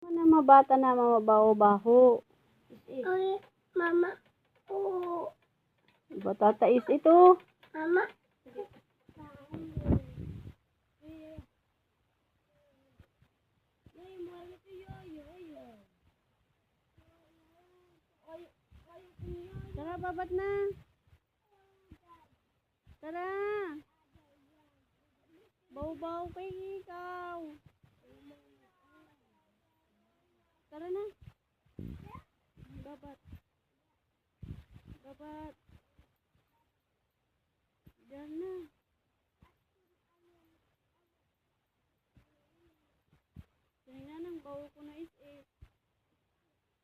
Ano mga bata na mabaho-baho. Ay, mama. Oo. Diba tatais ito? Mama. Tara, babat na. Tara. Baw-baw kay ikaw. Tara na. Babat. Babat. Diyan na. Kanina nang bawo ko na is eh.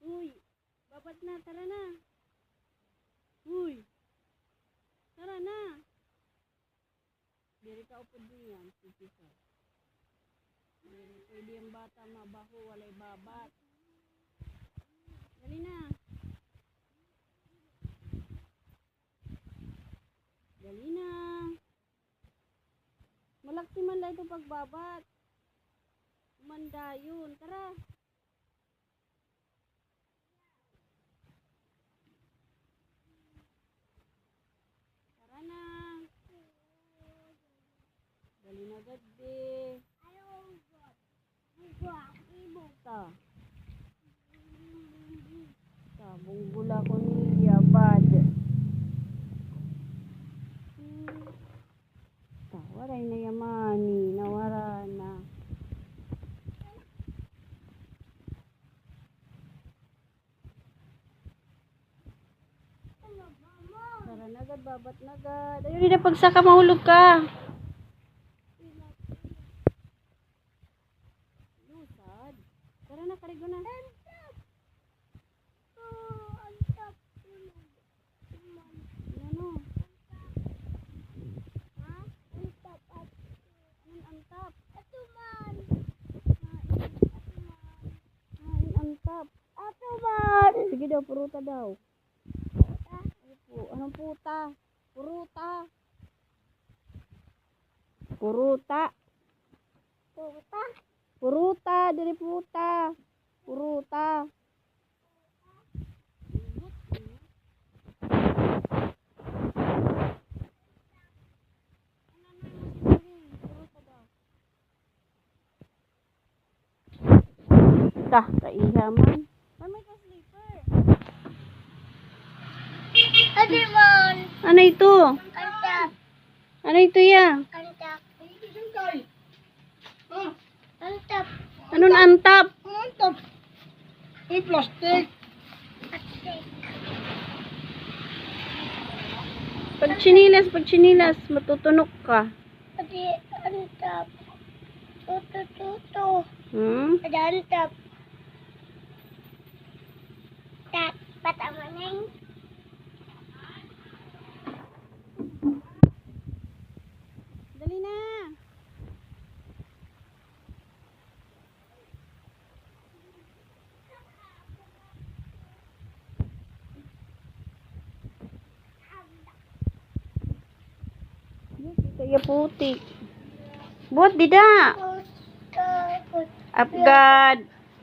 Uy, babat na, tara na. Uy, tara na. Diri ka upod diyan, sige ka. Pwede yung bata mabaho, walay babat. Dali na. Dali na. Malaksi man lang ito pagbabat. Manda yun. Tara. Tara na. Dali na gabi. Ta. Ta, bunggula ko ni Babat nagad. Ayun na pagsaka mahulog ka. Lusad. Tara na, karigo na. Ano? Sige daw, puruta daw. Anong puta? Puruta. Puruta. Puta. Puruta, diri puta. Puruta. Tah, kaihaman. Adimon. Ano ito? Antap. Ano ito ya? Antap. Antap. Anong antap? Antap. Ay, plastic. Atik. Pag chinilas, pag chinilas, matutunok ka. Adi antap. Tutu tutu. Hmm? Antap. Dali na. Kaya putik. Buat dida. Apgad.